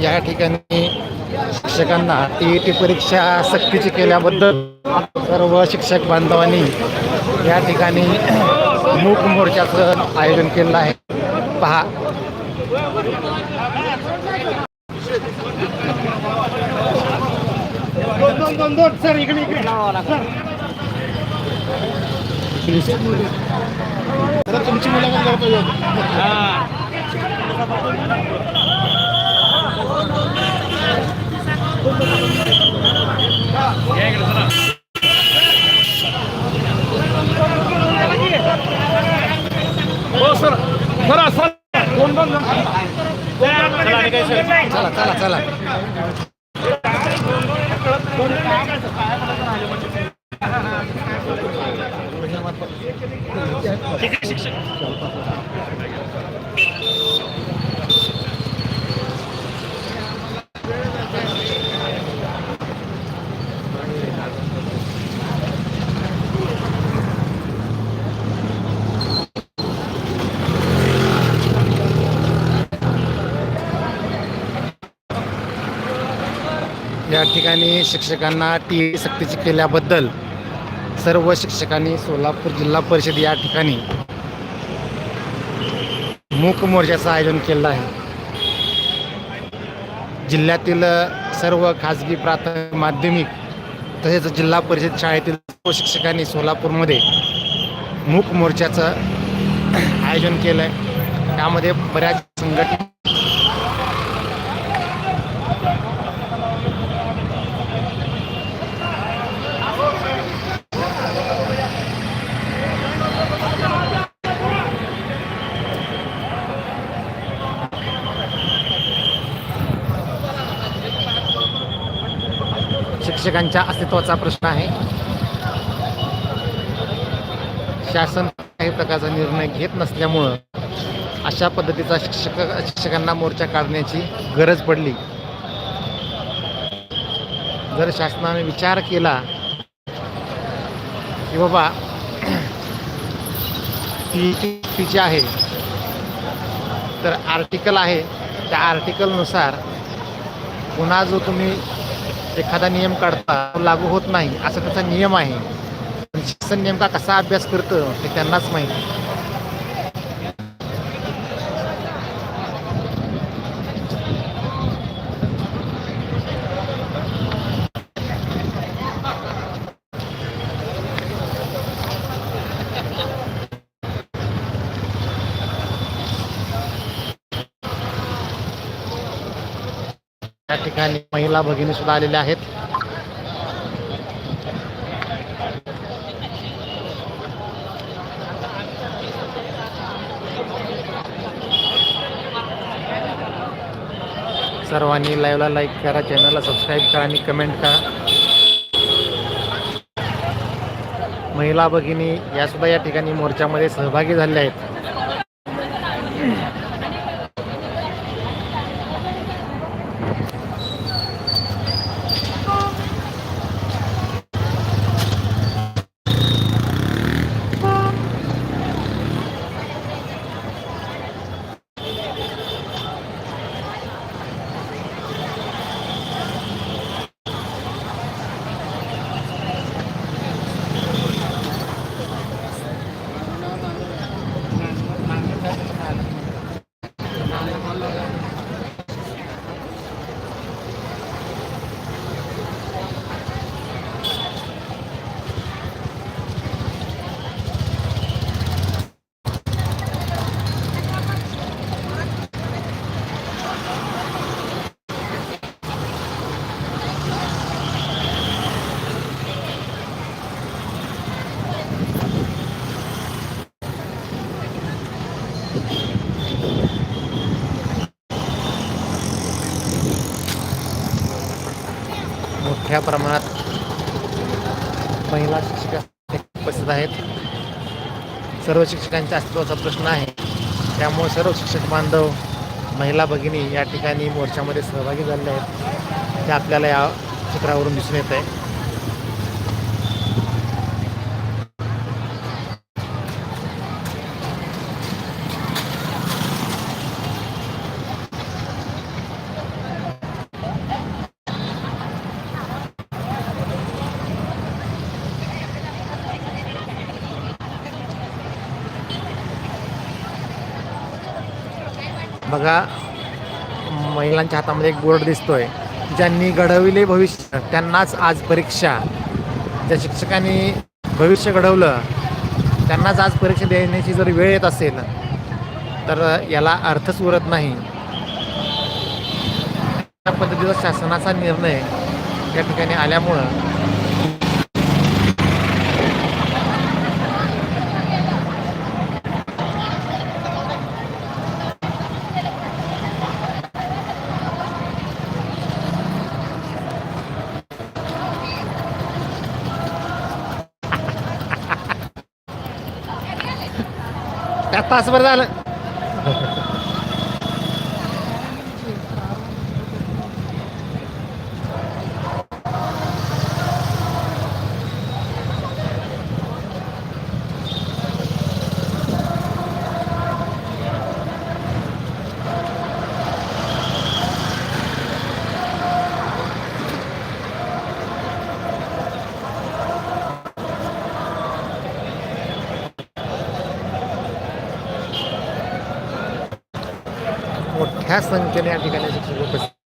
या ठिकाणी शिक्षकांना टी ई टी परीक्षा सक्तीची केल्याबद्दल सर्व शिक्षक बांधवांनी या ठिकाणी मूक मोर्चाचं आयोजन केलेलं आहे. पहा. तुमची मुलाखत करतो हो सर सर सर दोन दोन चला चला चला. शिक्षक ठिकाणी शिक्षकांना टी सक्तीची केल्याबद्दल सर्व शिक्षकांनी सोलापूर जिल्हा परिषद या ठिकाणी मूक मोर्चाचं आयोजन केलं आहे. जिल्ह्यातील सर्व खाजगी प्राथमिक माध्यमिक तसेच जिल्हा परिषद शाळेतील सर्व शिक्षकांनी सोलापूरमध्ये मूक मोर्चाचं आयोजन केलं आहे त्यामध्ये बऱ्याच संघटना शिक्षकांच्या अस्तित्वाचा प्रश्न आहे. शासन काही प्रकारचा निर्णय घेत नसल्यामुळं अशा पद्धतीचा शिक्षक शिक्षकांना मोर्चा काढण्याची गरज पडली. जर शासनाने विचार केला की बाबा टी जी आहे तर आर्टिकल आहे. त्या आर्टिकलनुसार पुन्हा जो तुम्ही एखादा नियम काढता तो लागू होत नाही असा त्याचा नियम आहे. पण शासन नेमका कसा अभ्यास करतं हे त्यांनाच माहिती. ठिकाणी महिला भगिनी सुद्धा आलेल्या आहेत. सर्वांनी लाईव्हला लाईक करा चॅनलला सबस्क्राईब करा आणि कमेंट करा. महिला भगिनी या सुद्धा या ठिकाणी मोर्चामध्ये सहभागी झाल्या आहेत. मोठ्या प्रमाणात महिला शिक्षिका उपस्थित आहेत. सर्व शिक्षकांच्या अस्तित्वाचा प्रश्न आहे. त्यामुळे सर्व शिक्षक बांधव महिला भगिनी या ठिकाणी मोर्चामध्ये सहभागी झालेले आहेत. ते आपल्याला या चित्रावरून दिसून येत आहे बघा महिलांच्या हातामध्ये एक बोर्ड दिसतोय. ज्यांनी घडविले भविष्य त्यांनाच आज परीक्षा. ज्या शिक्षकांनी भविष्य घडवलं त्यांनाच आज परीक्षा देण्याची जर वेळ येत असेल तर याला अर्थच उरत नाही. त्या पद्धतीचा शासनाचा निर्णय या ठिकाणी आल्यामुळं तासभर झालं. ह्या संख्येने या ठिकाणी शिक्षक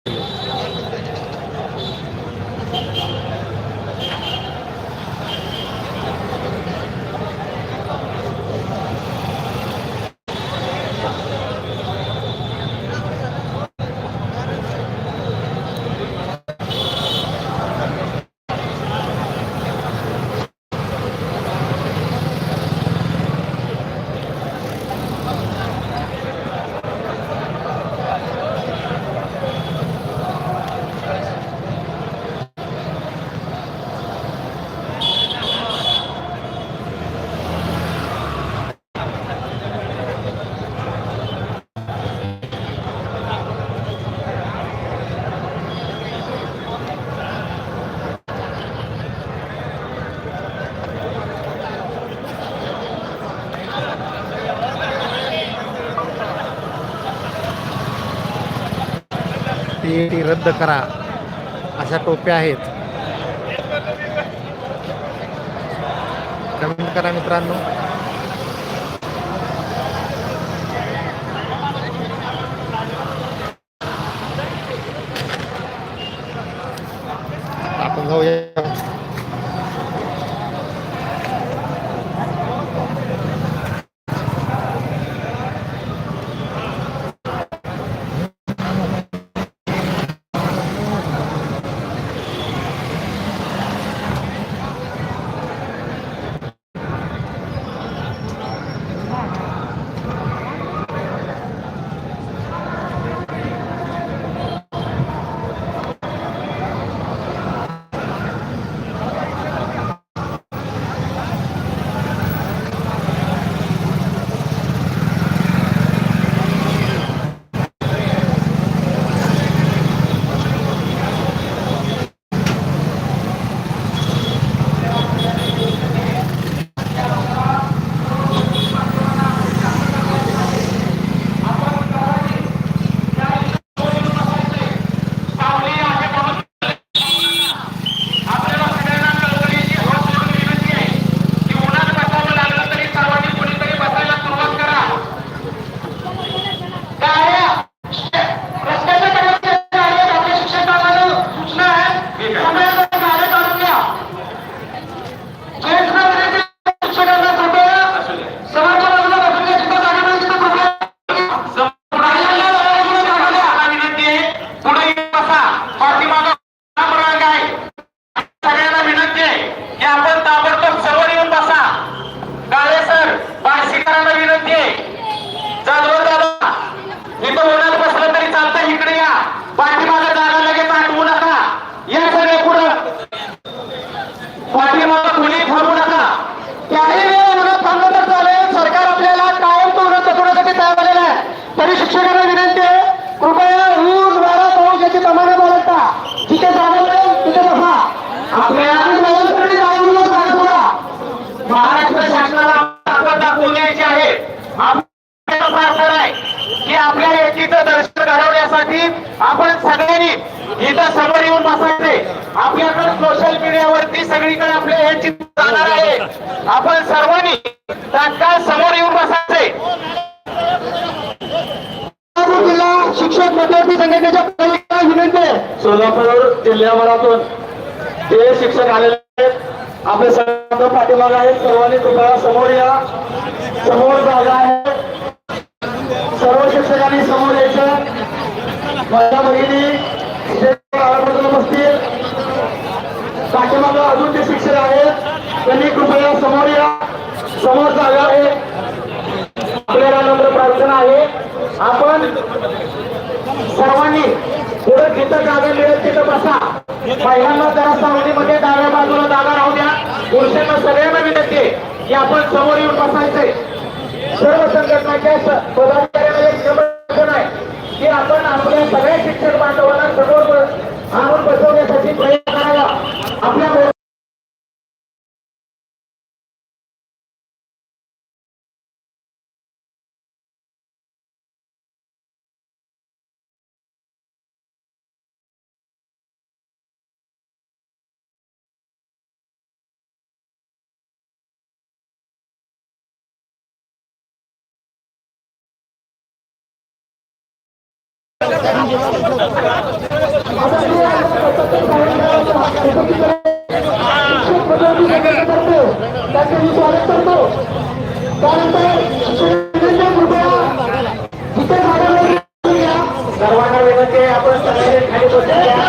टी रद्द करा. अशा टोप्या आहेत. कमेंट करा मित्रांनो. आपल्याला आहे की आपल्या एकीचं दर्शन घडवण्यासाठी आपण सगळ्यांनी इथं समोर येऊन बसायचे आपल्याकडे सोशल मीडियावरती सगळीकडे आपले हे चित्र जाणार आहे आपण सर्वांनी तात्काळ समोर येऊन बसायचे शिक्षक विद्यार्थी संघटनेच्या विनंती आहे सोलापूर जिल्ह्याभरातून ते शिक्षक आलेले आहेत. आपले सर्व पाठीमाग आहेत. सर्वांनी कृपया समोर या. समोर जागा आहे. सर्व शिक्षकांनी समोर यायचं. माझ्या भगिनी बसतील पाठीमाग अजून जे शिक्षक आहेत त्यांनी कृपया समोर या. समोर जागा आहे. आपल्याला नम्र प्रार्थना आहे. आपण सर्वांनी पुढे जिथं जागा मिळेल तिथं बसा. महिलांना जरा सावलीमध्ये डाव्या बाजूला जागा राहू द्या. पुरुषांना सगळ्यांना विनंती आहे की आपण समोर येऊन बसायचंय. सर्व संघटनाच्या पदाधिकाऱ्यांना एक आहे की आपण आपल्या सगळ्या शिक्षक बांधवांना समोर आणून बसवण्यासाठी प्रयत्न सर्वांना विनंती आहे आपण सगळ्यांनी खाली बसूया.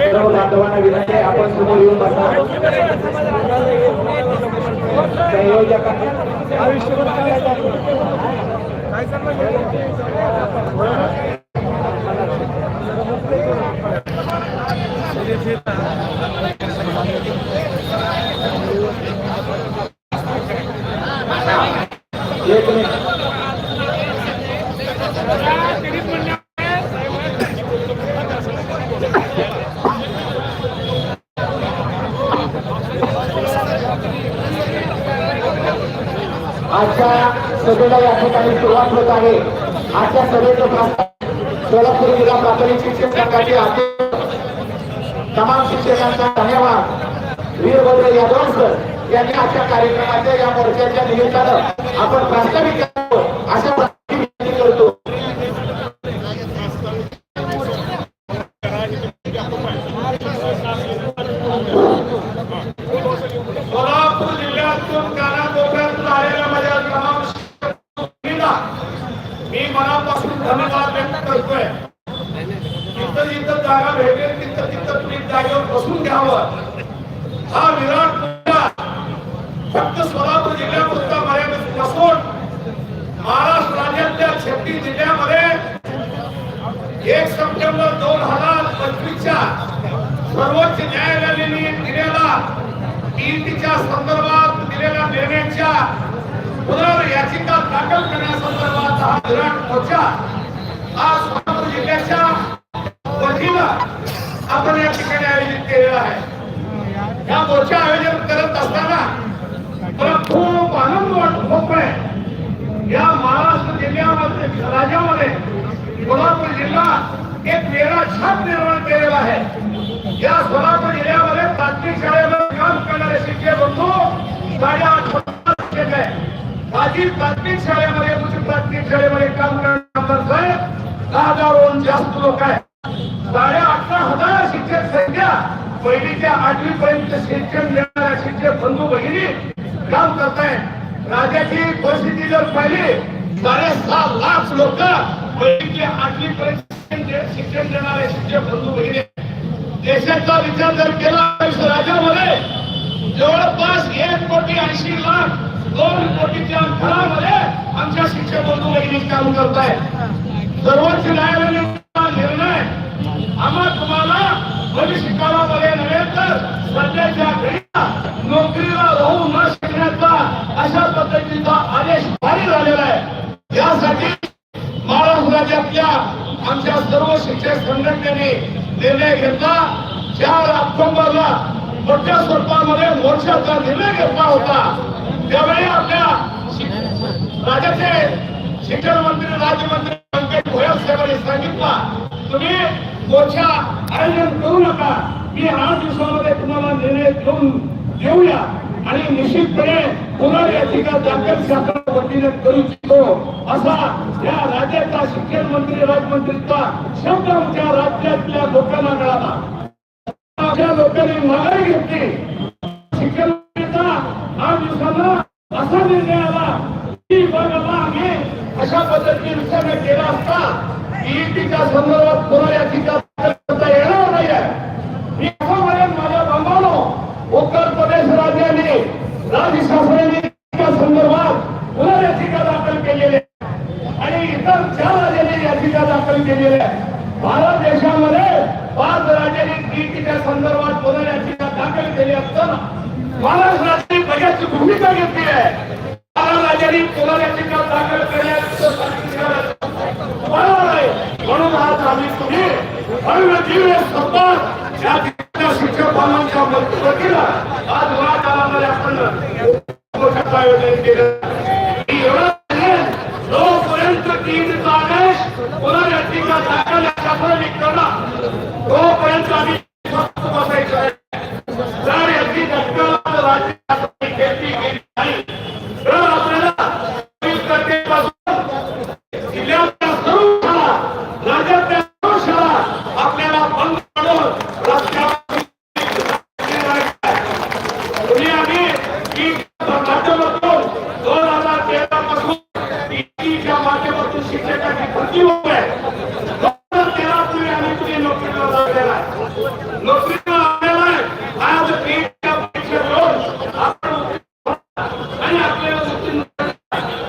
सर्व बांधवांना विनंती आहे आपण समोर येऊन बसा. संयोजकांनी एक आजच्या सभेला या ठिकाणी सुरुवात होत आहे. आजच्या सभेचं सोलापूर जिल्हा प्राथमिक शिक्षक संघाचे अध्यक्ष तमाम शिक्षकांचा धन्यवाद. वीरभद्र यादवकर यांनी आजच्या कार्यक्रमाच्या या मोर्चाच्या निमित्तानं आपण प्रास्ताविक करावं अशा प्रकारची विनंती करतो जिल्ह्यातून कानाकोपऱ्यातून आलेल्या माझ्या तमाम शिक्षकांना मी मनापासून धन्यवाद व्यक्त करतोय जिथं जिथं जागा भेटेल तिथं तिथं तुम्ही जागेवर बसून घ्यावं हा विराट मुद्दा फक्त सोलापूर जिल्ह्यापुरता मर्यादित नसून महाराष्ट्र राज्यातल्या छत्तीस जिल्ह्यामध्ये एक सप्टेंबर दोन हजार पंचवीसच्या सर्वोच्च न्यायालयाने दिलेला ईडीच्या संदर्भात दिलेल्या निर्णयाच्या पुनर् याचिका दाखल करण्यासंदर्भात हा विराट मोर्चा आज सोलापूर जिल्ह्याच्या वतीनं आपण या ठिकाणी आयोजित केलेला आहे. या मोर्चा आयोजन करत असताना मला खूप आनंद वाट होतोय या महाराष्ट्र जिल्ह्यामध्ये राज्यामध्ये सोलापूर जिल्हा एक वेगळा छाप निर्माण केलेला आहे. या सोलापूर जिल्ह्यामध्ये प्राथमिक शाळेमध्ये काम करणारे शिक्षक बंधू साडेआठ पन्नास आहे माझी प्राथमिक शाळेमध्ये तुझी प्राथमिक शाळेमध्ये काम करणारे दहा हजारहून जास्त लोक आहेत. साडे अठरा हजार शिक्षक संख्या पहिलीच्या आठवी पर्यंत शिक्षण देणाऱ्या शिक्षक बंधू भगिनी काम करतायत. राज्याची परिस्थिती जर पाहिली साडेसहा लाख लोक पहिलीच्या आठवी पर्यंत शिक्षण देणारे शिक्षक बंधू भगिनी देशाचा विचार जर केला राज्यामध्ये जवळपास एक कोटी ऐंशी लाख दोन कोटीच्या घरामध्ये आमच्या शिक्षक बंधू भगिनी काम करत आहे सर्वोच्च न्यायालयाने निर्णय आम्हा तुम्हाला भविष्य काळामध्ये नव्हे तर सध्याच्या घडीला चार ऑक्टोबरला मोठ्या स्वरूपामध्ये मोर्चाचा निर्णय घेतला होता. त्यावेळी आपल्या राज्याचे शिक्षण मंत्री राज्यमंत्री पंकज भोयर साहेबांनी सांगितला तुम्ही मोर्चा आयोजन करू नका. मी आठ दिवसामध्ये तुम्हाला निर्णय घेऊन देऊया आणि निश्चितपणे पुनर्याचिका दाखल शाखा वतीने करू इच्छितो. असा या राज्याचा शिक्षण मंत्री राज्यमंत्रीचा शब्द आमच्या राज्यातल्या लोकांना मिळाला आपल्या लोकांनी माघारी घेतली. शिक्षण मंत्रीचा आठ दिवसांना असा निर्णय आला. की विभागाला आम्ही अशा पद्धतीने विचारणा केला असता ईटीच्या संदर्भात पुन्हा याचिका करता येणार नाही आहे मी असं म्हणेन माझ्या बांधवांनो उत्तर प्रदेश राज्याने राज्य शासनाने त्या संदर्भात पुनर्याचिका दाखल केलेली आहे आणि इतर चार राज्यांनी याचिका दाखल केलेल्या आहे भारत देशामध्ये पाच राज्यांनी नीतीच्या संदर्भात पुनर्याचिका दाखल केली असताना महाराष्ट्र राज्याने बघ्याची भूमिका घेतली आहे. महाराजांनी राज्यांनी पुनर्याचिका दाखल करण्याचं बरोबर आहे म्हणून आज आम्ही तुम्ही भव्य दिव्य संवाद या ठिकाणी शिक्षक बांधवांच्या आज मराठवाड्यामध्ये आपण मोठं आयोजन केलं मी एवढं म्हणेन, जोपर्यंत तीन आदेश पुनर्याचिका दाखल या शासनाने करणार तोपर्यंत आम्ही फक्त बसायचं आहे. जर याची दखल राज्य शासनाने घेतली गेली नाही तर आपल्याला वीस तारखेपासून जिल्ह्यातल्या सर्व शाळा राज्यातल्या सर्व शाळा आपल्याला बंद करून रस्त्यावर तुम्ही आम्ही ही माध्यमातून दोन हजार तेरा पासून ईटीच्या माध्यमातून शिक्षकाची भरती होत आहे दोन हजार तेरा पूर्वी आम्ही तुम्ही नोकरीला लागलेला आहे नोकरीला लागलेला आहे आज नीटच्या परीक्षा देऊन आपण आणि आपल्याला उत्तीर्ण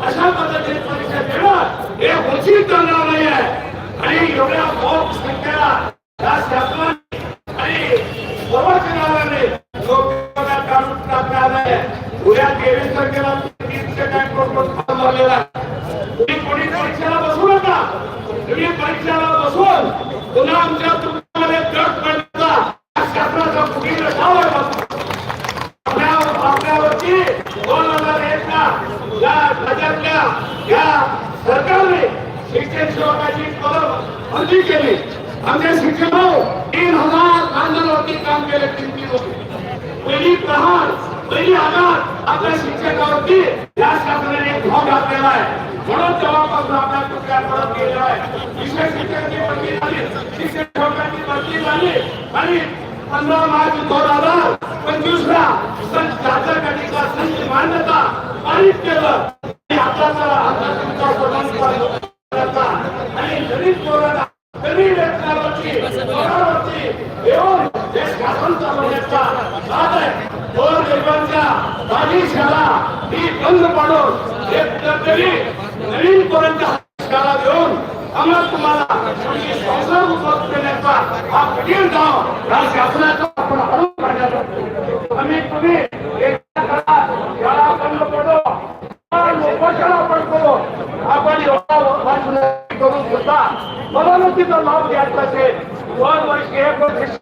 अशा पद्धतीने परीक्षा देणं हे उचित करणार नाही आहे आणि एवढ्या मोठ संख्येला या शासनाने आणि प्रवचनाने लोकांना काढून टाकण्यात आलं आहे उद्या तेवीस तारखेला तीनशे काय प्रोटोकॉल फॉर्म झालेला आहे तुम्ही कोणी परीक्षेला बसू नका तुम्ही परीक्षेला बसून पुन्हा आमच्या तुमच्यामध्ये गट पडता शासनाचा कुठे रसावा आपल्या- आपल्यावरती दोन हजार एकला या राज्यातल्या या सरकारने शिक्षण सेवकाची पदं बंदी केली आमचे शिक्षक तीन हजार कांद्यावरती काम केले तीन तीन होते पहिली प्रहार पहिली आघात आपल्या शिक्षकावरती या शासनाने भाव घातलेला आहे म्हणून तेव्हापासून आपल्या कुठल्या परत गेलेला आहे विशेष शिक्षकांची बदली झाली शिक्षक सेवकाची भरती झाली आणि पंधरा मार्च दोन हजार पंचवीस ला संत शासनाधिका संत मान्यता पारित केलं आणि आता चला आता तुमचा क्रमांक करायचा. आणि गरीब पोरांना गरीब व्यक्तीवरती पोरावरती येऊन हे शासन चालवण्याचा नाद आहे दोन गरिबांच्या माझी शाळा ही बंद पाडून एक तरी नवीन पर्यंत शाळा देऊन आम्हाला तुम्हाला मुलगी संसार उपलब्ध देण्याचा हा कठीण काम या शासनाचा आपण हळू काढण्याचा कमीत कमी एका काळात शाळा बंद पडो लोकशाळा पण करू. आपण एवढा वाचन करून सुद्धा पदोन्नतीचा लाभ घ्यायचा असेल. दोन वर्ष एक वर्ष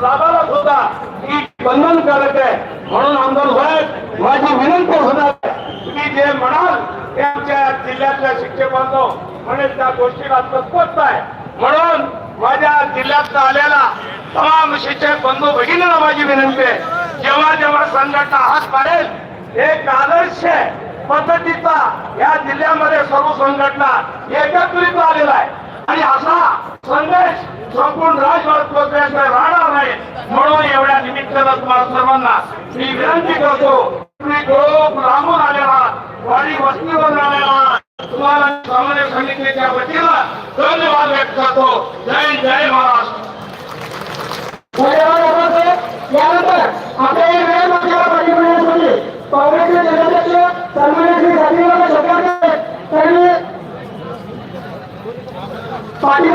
लाभाला सुद्धा ही बंधनकारक आहे. म्हणून आमदार साहेब माझी विनंती होणार आहे. तुम्ही जे म्हणाल ते आमच्या जिल्ह्यातल्या शिक्षक बांधव म्हणे त्या गोष्टीला तत्परत आहे. म्हणून माझ्या जिल्ह्यात आलेला तमाम शिक्षक बंधू भगिनीला माझी विनंती आहे. जेव्हा जेव्हा संघटना हात पाडेल एक आदर्श पद्धतीचा या जिल्ह्यामध्ये सर्व संघटना एकत्रित आलेला आहे. आणि असा संदेश संपूर्ण राजभार पोहोचल्याशिवाय राहणार नाही म्हणून एवढ्या निमित्तानं तुम्हाला सर्वांना मी विनंती करतो तुम्ही खूप लांबून आलेला वाडी वस्तीवर आलेला तुम्हाला सामान्य समितीच्या वतीला धन्यवाद व्यक्त करतो. जय जय महाराष्ट्र. यानंतर आपल्या या वेळ मागच्या पाठिंबा काँग्रेसचे পাঠিয়ে